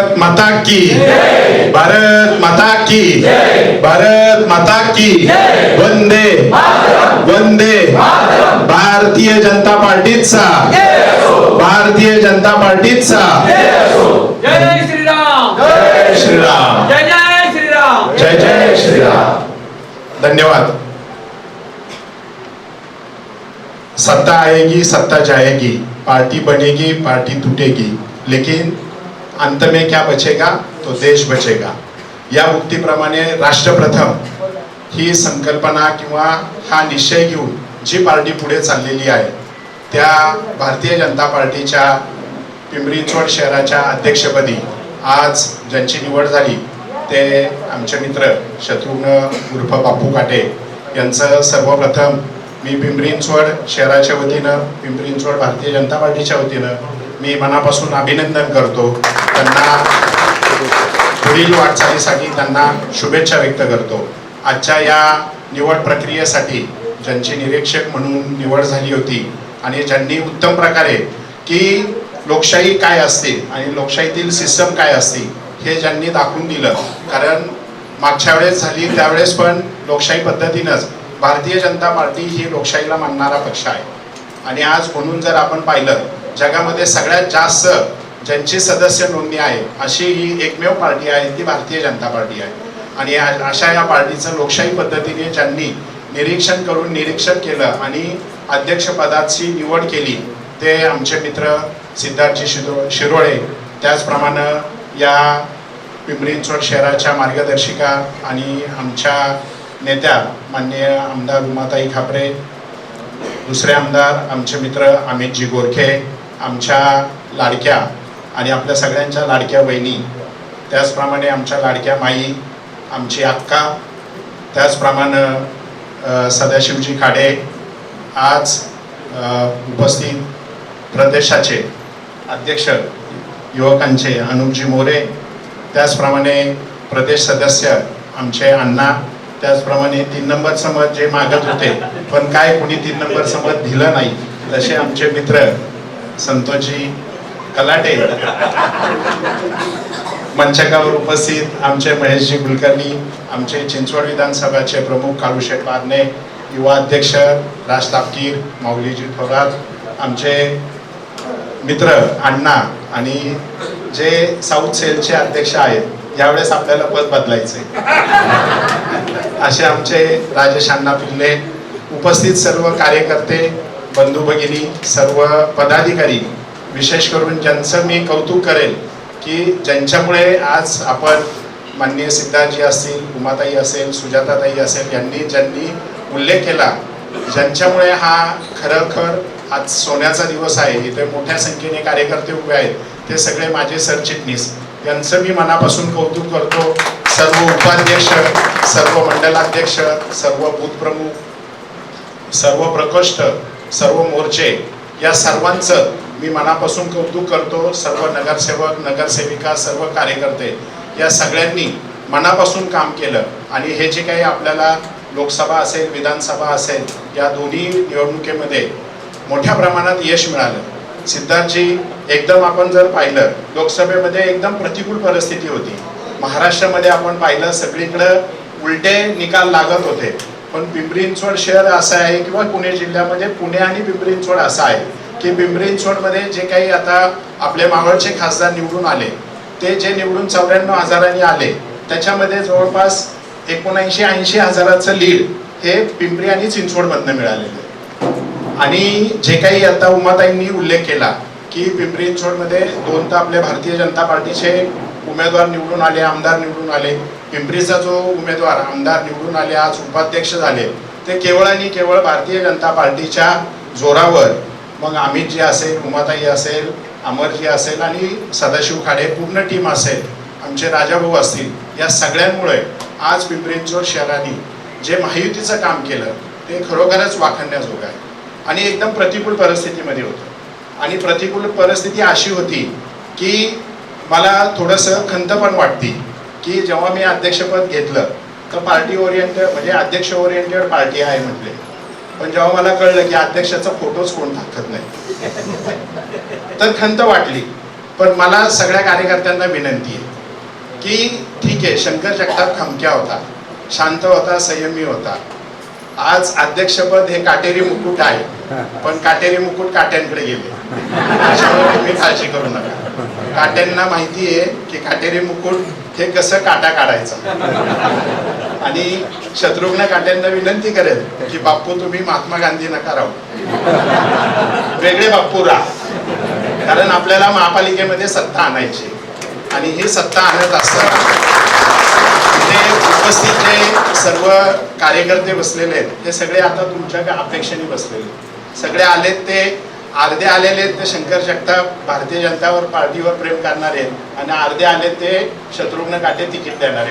भारत माता की। भारत माता की। भारत माता की। वंदे। वंदे। भारतीय जनता पार्टीचा। भारतीय जनता पार्टीचा। जय श्रीराम। जय श्रीराम। जय जय श्रीराम। जय जय श्रीराम। धन्यवाद। सत्ता आएगी सत्ता जाएगी। पार्टी बनेगी पार्टी टूटेगी लेकिन अंत में क्या बचेगा? तो देश बचेगा। या उक्तीप्रमाणे राष्ट्रप्रथम ही संकल्पना किंवा हा निश्चय घेऊन जी पार्टी पुढे चाललेली आहे त्या भारतीय जनता पार्टीच्या पिंपरी चोड शहराच्या अध्यक्षपदी आज ज्यांची निवड झाली ते आमचे मित्र शत्रुघ्न उर्फ बापू काटे यांचं सर्वप्रथम मी पिंपरी चिंचवड शहराच्या वतीनं पिंपरींचवड भारतीय जनता पार्टीच्या वतीनं मी मनापासून अभिनंदन करतो. त्यांना पुढील वाटचालीसाठी त्यांना शुभेच्छा व्यक्त करतो. आजच्या या निवड प्रक्रियेसाठी ज्यांची निरीक्षक म्हणून निवड झाली होती आणि ज्यांनी उत्तम प्रकारे की लोकशाही काय असते आणि लोकशाहीतील सिस्टम काय असते हे ज्यांनी दाखवून दिलं. कारण मागच्या वेळेस झाली त्यावेळेस पण लोकशाही पद्धतीनंच भारतीय जनता पार्टी ही लोकशाहीला मानणारा पक्ष आहे. आणि आज म्हणून जर आपण पाहिलं जगामध्ये सगळ्यात जास्त ज्यांची सदस्य नोंदणी आहे अशी ही एकमेव पार्टी आहे ती भारतीय जनता पार्टी आहे. आणि अशा या पार्टीचं लोकशाही पद्धतीने ज्यांनी निरीक्षण करून निरीक्षण केलं आणि अध्यक्षपदाची निवड केली ते आमचे मित्र सिद्धार्थजी शिरो शिरोळे त्याचप्रमाणे या पिंपरी चिंचवड शहराच्या मार्गदर्शिका आणि आमच्या नेत्या माननीय आमदार उमाताई खापरे दुसरे आमदार आमचे मित्र अमितजी गोरखे आमच्या लाडक्या आणि आपल्या सगळ्यांच्या लाडक्या बहिणी त्याचप्रमाणे आमच्या लाडक्या माई आमची अक्का त्याचप्रमाणे सदाशिवजी खाडे आज उपस्थित प्रदेशाचे अध्यक्ष युवकांचे अनुपजी मोरे त्याचप्रमाणे प्रदेश सदस्य आमचे अण्णा त्याचप्रमाणे तीन नंबर समज जे मागत होते पण काय कुणी तीन नंबर समज दिलं नाही तसे आमचे मित्र संतोषजी कलाटे. मंचकावर उपस्थित आमचे महेशजी कुलकर्णी आमचे चिंचवड विधानसभाचे प्रमुख काळूशेठ पारणे युवा अध्यक्ष राज तापकीर माऊलीजी थोरात आमचे मित्र अण्णा आणि जे साऊथ सेलचे अध्यक्ष आहेत यावेळेस आपल्याला पद बदलायचे असे आमचे राजेश अण्णा पिल्ले उपस्थित सर्व कार्यकर्ते बंधू भगिनी सर्व पदाधिकारी विशेष करून ज्यांचं मी कौतुक करेल की ज्यांच्यामुळे आज आपण माननीय सिद्धार्थजी असतील उमाताई असेल सुजाताताई असेल यांनी ज्यांनी उल्लेख केला ज्यांच्यामुळे हा खरोखर आज सोन्याचा दिवस आहे इथे मोठ्या संख्येने कार्यकर्ते उभे आहेत ते सगळे माझे सरचिटणीस. यांचं मी मनापासून कौतुक करतो. सर्व उपाध्यक्ष सर्व मंडलाध्यक्ष सर्व बूथ प्रमुख सर्व प्रकोष्ठ सर्व मोर्चे या सर्वांचं मी मनापासून कौतुक करतो. सर्व नगरसेवक नगरसेविका सर्व कार्यकर्ते या सगळ्यांनी मनापासून काम केलं. आणि हे जे काही आपल्याला लोकसभा असेल विधानसभा असेल या दोन्ही निवडणुकीमध्ये मोठ्या प्रमाणात यश मिळालं. सिद्धार्थजी एकदम आपण जर पाहिलं लोकसभेमध्ये एकदम प्रतिकूल परिस्थिती होती. महाराष्ट्रामध्ये आपण पाहिलं सगळीकडं उलटे निकाल लागत होते. पण पिंपरी चिंचवड शहर असं आहे किंवा पुणे जिल्ह्यामध्ये पुणे आणि पिंपरी चिंचवड असं आहे की पिंपरी चिंचवडमध्ये जे काही आता आपले मावळचे खासदार निवडून आले ते जे निवडून चौऱ्याण्णव हजारांनी आले त्याच्यामध्ये जवळपास एकोणऐंशी ऐंशी हजाराचं लीड हे पिंपरी आणि चिंचवडमधनं मिळालेलं आहे. आणि जे काही आता उमाताईंनी उल्लेख केला की पिंपरी चिंचवडमध्ये दोन तर आपले भारतीय जनता पार्टीचे उमेदवार निवडून आले आमदार निवडून आले पिंपरीचा जो उमेदवार आमदार निवडून आले आज उपाध्यक्ष झाले ते केवळ आणि केवळ भारतीय जनता पार्टीच्या जोरावर मग अमितजी असेल उमाताई असेल अमरजी असेल आणि सदाशिव खाडे पूर्ण टीम असेल आमचे राजाभाऊ असतील या सगळ्यांमुळे आज पिंपरी शहरांनी शहराने जे महायुतीचं काम केलं ते खरोखरच वाखणण्याजोगं आहे. आणि एकदम प्रतिकूल परिस्थितीमध्ये होतं. आणि प्रतिकूल परिस्थिती अशी होती की मला थोडंसं खंत पण वाटते. की जेव्हा मी अध्यक्षपद घेतलं तर पार्टी ओरिएंटेड म्हणजे अध्यक्ष ओरिएंटेड पार्टी आहे म्हटले. पण जेव्हा मला कळलं की अध्यक्षाचा फोटोच कोण टाकत नाही. तर खंत वाटली. पण मला सगळ्या कार्यकर्त्यांना विनंती आहे की ठीक आहे शंकर जगताप खमक्या होता शांत होता संयमी होता. आज अध्यक्षपद हे काटेरी मुकुट आहे पण काटेरी मुकुट काट्यांकडे गेले. त्याच्यामुळे तुम्ही काळजी करू नका. काट्यांना माहिती आहे की काटेरी मुकुट हे कसं काटा काढायचा? आणि शत्रुघ्न काट्यांना विनंती करेल की बाप्पू तुम्ही महात्मा गांधी नका राहू. वेगळे बाप्पू राहा. कारण आपल्याला महापालिकेमध्ये सत्ता आणायची आणि ही सत्ता आणत असताना उपस्थित जे सर्व कार्यकर्ते बसलेले आहेत ते सगळे आता तुमच्या अपेक्षेने बसलेले सगळे आलेत ते अर्धे आलेले आहेत ते शंकर जगताप भारतीय जनतावर पार्टीवर प्रेम करणारे आहेत आणि अर्धे आले ते शत्रुघ्न काटे तिकीट देणारे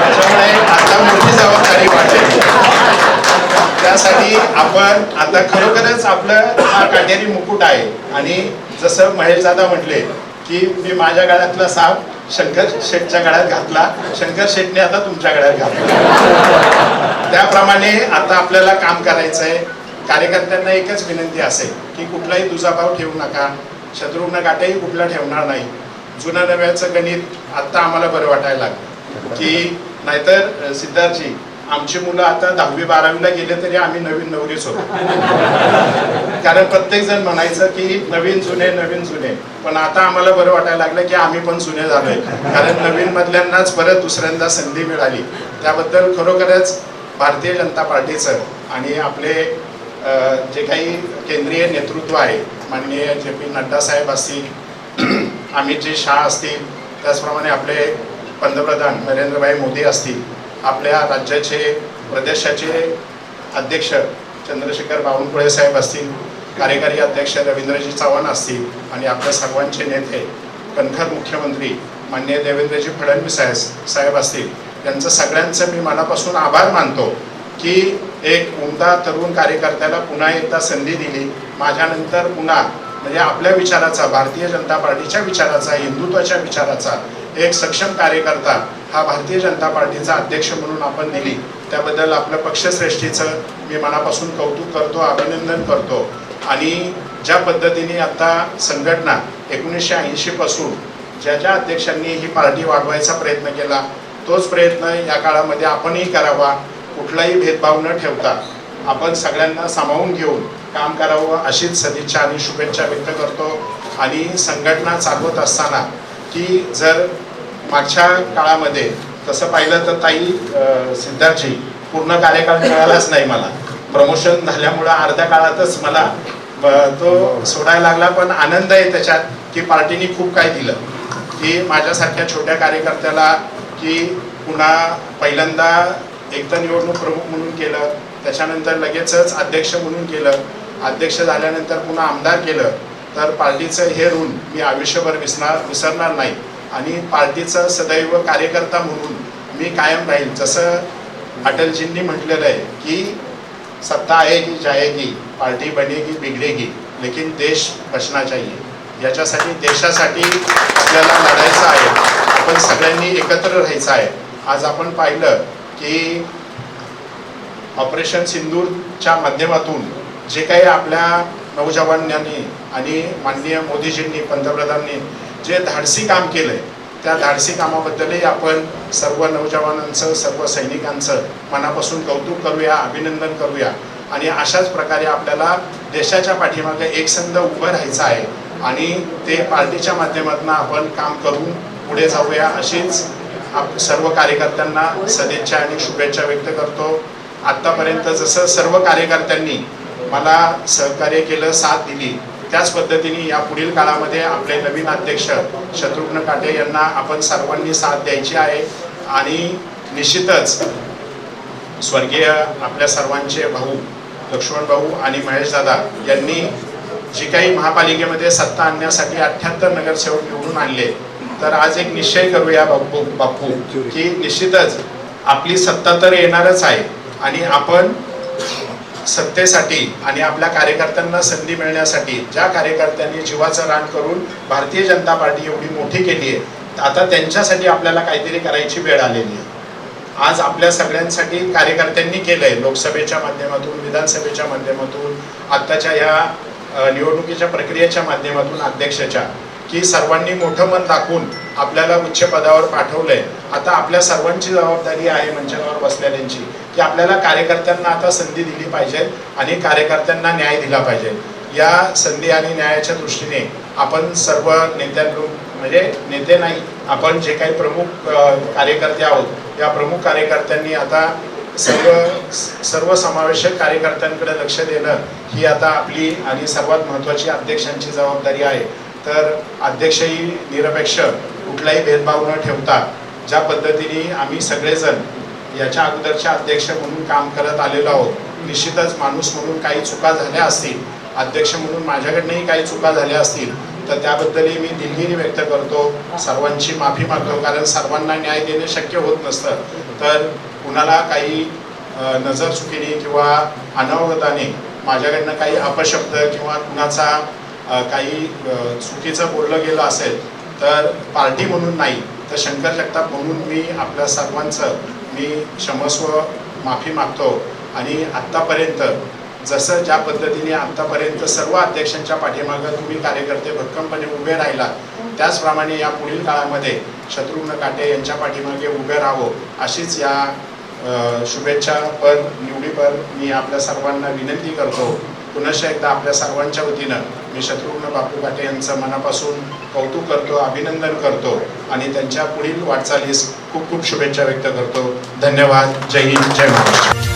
त्याच्यामुळे आता मोठी जबाबदारी वाटेल. त्यासाठी आपण आता खरोखरच आपलं हा काटेरी मुकुट आहे. आणि जसं महेश दादा म्हटले की मी माझ्या गळ्यातला साप शंकर शेठच्या गळ्यात घातला. शंकर शेठने आता तुमच्या गळ्यात घातला. त्याप्रमाणे आता आपल्याला काम करायचं आहे कार्यकर्त्यांना एकच विनंती असेल की कुठलाही दुजाभाव ठेवू नका. शत्रुघ्न काटेही कुठला ठेवणार नाही. जुन्या नव्याचं गणित आत्ता आम्हाला बरं वाटायला लागलं. की नाहीतर सिद्धार्थजी आमची मुलं आता दहावी बारावीला गेले तरी आम्ही नवीन नवरीच होतो. कारण प्रत्येक जण म्हणायचं की नवीन जुने नवीन जुने. पण आता आम्हाला बरं वाटायला लागलं की आम्ही पण जुने झालोय. कारण नवीन मधल्यांनाच परत दुसऱ्यांदा संधी मिळाली. त्याबद्दल खरोखरच भारतीय जनता पार्टीचं आणि आपले जे काही केंद्रीय नेतृत्व आहे माननीय जे पी नड्डा साहेब असतील अमितजी शाह असतील त्याचप्रमाणे आपले पंतप्रधान नरेंद्रभाई मोदी असतील आपल्या राज्याचे प्रदेशाचे अध्यक्ष चंद्रशेखर बावनकुळे साहेब असतील कार्यकारी अध्यक्ष रवींद्रजी चव्हाण असतील आणि आपल्या सर्वांचे नेते कणखर मुख्यमंत्री माननीय देवेंद्रजी फडणवीस साहेब साहेब असतील यांचं सगळ्यांचं मी मनापासून आभार मानतो. की एक उमदा तरुण कार्यकर्त्याला पुन्हा एकदा संधी दिली. माझ्यानंतर पुन्हा म्हणजे आपल्या विचाराचा भारतीय जनता पार्टीच्या विचाराचा हिंदुत्वाच्या विचाराचा एक सक्षम कार्यकर्ता हा भारतीय जनता पार्टीचा अध्यक्ष म्हणून आपण नेली. त्याबद्दल आपल्या पक्षश्रेष्ठीचं मी मनापासून कौतुक करतो अभिनंदन करतो. आणि ज्या पद्धतीने आता संघटना एकोणीसशे ऐंशीपासून ज्या ज्या अध्यक्षांनी ही पार्टी वाढवायचा प्रयत्न केला तोच प्रयत्न या काळामध्ये आपणही करावा. कुठलाही भेदभाव न ठेवता आपण सगळ्यांना सामावून घेऊन काम करावं अशीच सदिच्छा आणि शुभेच्छा व्यक्त करतो. आणि संघटना चालवत असताना की जर मागच्या काळामध्ये तसं पाहिलं तर ताई सिद्धार्थजी पूर्ण कार्यकाळ मिळालाच नाही मला. प्रमोशन झाल्यामुळं अर्ध्या काळातच मला तो सोडायला लागला पण आनंद आहे त्याच्यात की पार्टीने खूप काय दिलं. की माझ्यासारख्या छोट्या कार्यकर्त्याला की पुन्हा पहिल्यांदा एकदा निवडणूक प्रमुख म्हणून केलं त्याच्यानंतर लगेचच अध्यक्ष म्हणून केलं अध्यक्ष झाल्यानंतर पुन्हा आमदार केलं तर पार्टीचं हे ऋण मी आयुष्यभर विसरणार विसरणार नाही. आणि पार्टीचं सदैव कार्यकर्ता म्हणून मी कायम राहील. जसं अटलजींनी म्हटलेलं आहे की सत्ता आएगी जाएगी पार्टी बनेगी बिघडेगी लेकिन देश बचना चाहिए. याच्यासाठी देशासाठी आपल्याला लढायचं आहे. आपण सगळ्यांनी एकत्र राहायचं आहे. आज आपण पाहिलं की ऑपरेशन सिंदूरच्या माध्यमातून जे काही आपल्या नौजवानांनी आणि माननीय मोदीजींनी पंतप्रधानांनी जे धाडसी काम केलंय त्या धाडसी कामाबद्दलही आपण सर्व नौजवानांचं सर्व सैनिकांचं मनापासून कौतुक करूया अभिनंदन करूया. आणि अशाच प्रकारे आपल्याला देशाच्या पाठीमागे एकसंध उभं राहायचं आहे आणि ते पार्टीच्या माध्यमातून आपण काम करून पुढे जाऊया अशीच आप सर्व कार्यकर्त्यांना सदिच्छा आणि शुभेच्छा व्यक्त करतो. आत्तापर्यंत जसं सर्व कार्यकर्त्यांनी मला सहकार्य केलं साथ दिली त्याच पद्धतीने या पुढील काळामध्ये आपले नवीन अध्यक्ष शत्रुघ्न काटे यांना आपण सर्वांनी साथ द्यायची आहे. आणि निश्चितच स्वर्गीय आपल्या सर्वांचे भाऊ लक्ष्मण भाऊ आणि महेश दादा यांनी जी काही महापालिकेमध्ये सत्ता आणण्यासाठी अठ्ठ्याहत्तर नगरसेवक निवडून आणले तर आज एक निश्चय करूया बापू बापू की निश्चितच आपली सत्ता तर येणारच आहे आणि आपण सत्तेसाठी आणि आपल्या कार्यकर्त्यांना संधी मिळण्यासाठी ज्या कार्यकर्त्यांनी जीवाचं रान करून भारतीय जनता पार्टी एवढी मोठी केली आहे आता त्यांच्यासाठी आपल्याला काहीतरी करायची वेळ आलेली आहे. आज आपल्या सगळ्यांसाठी कार्यकर्त्यांनी केलंय लोकसभेच्या माध्यमातून विधानसभेच्या माध्यमातून आत्ताच्या या निवडणुकीच्या प्रक्रियेच्या माध्यमातून अध्यक्षाच्या. की सर्वांनी मोठं मन दाखवून आपल्याला उच्च पदावर पाठवलंय. आता आपल्या सर्वांची जबाबदारी आहे मंचावर बसलेल्यांची की आपल्याला कार्यकर्त्यांना आता संधी दिली पाहिजे आणि कार्यकर्त्यांना न्याय दिला पाहिजे. या संधी आणि न्यायाच्या दृष्टीने आपण सर्व नेत्यांकडून म्हणजे नेते नाही आपण जे काही प्रमुख कार्यकर्ते आहोत या प्रमुख कार्यकर्त्यांनी आता सर्व सर्व समावेशक कार्यकर्त्यांकडे लक्ष देणं ही आता आपली आणि सर्वात महत्त्वाची अध्यक्षांची जबाबदारी आहे. तर अध्यक्षही निरपेक्ष कुठलाही भेदभाव न ठेवता ज्या पद्धतीने आम्ही सगळेजण याच्या अगोदरच्या अध्यक्ष म्हणून काम करत आलेलो आहोत निश्चितच माणूस म्हणून काही चुका झाल्या असतील अध्यक्ष म्हणून माझ्याकडनंही काही चुका झाल्या असतील तर त्याबद्दलही मी दिलगिरी व्यक्त करतो. सर्वांची माफी मागतो कारण सर्वांना न्याय देणे शक्य होत नसतं. तर कुणाला काही नजर चुकीने किंवा अनावगताने माझ्याकडनं काही अपशब्द किंवा कुणाचा काही चुकीचं बोललं गेलं असेल तर पार्टी म्हणून नाही तर शंकर जगताप म्हणून मी आपल्या सर्वांचं मी क्षमस्व माफी मागतो. आणि आत्तापर्यंत जसं ज्या पद्धतीने आत्तापर्यंत सर्व अध्यक्षांच्या पाठीमागं तुम्ही कार्यकर्ते भक्कमपणे उभे राहिला त्याचप्रमाणे या पुढील काळामध्ये शत्रुघ्न काटे यांच्या पाठीमागे उभे राहावं अशीच या शुभेच्छा पर निवडीपर मी आपल्या सर्वांना विनंती करतो. पुनश्च एकदा आपल्या सर्वांच्या वतीनं मी शत्रुघ्न बापू काटे यांचं मनापासून कौतुक करतो अभिनंदन करतो आणि त्यांच्या पुढील वाटचालीस खूप खूप शुभेच्छा व्यक्त करतो. धन्यवाद. जय हिंद. जय महाराष्ट्र.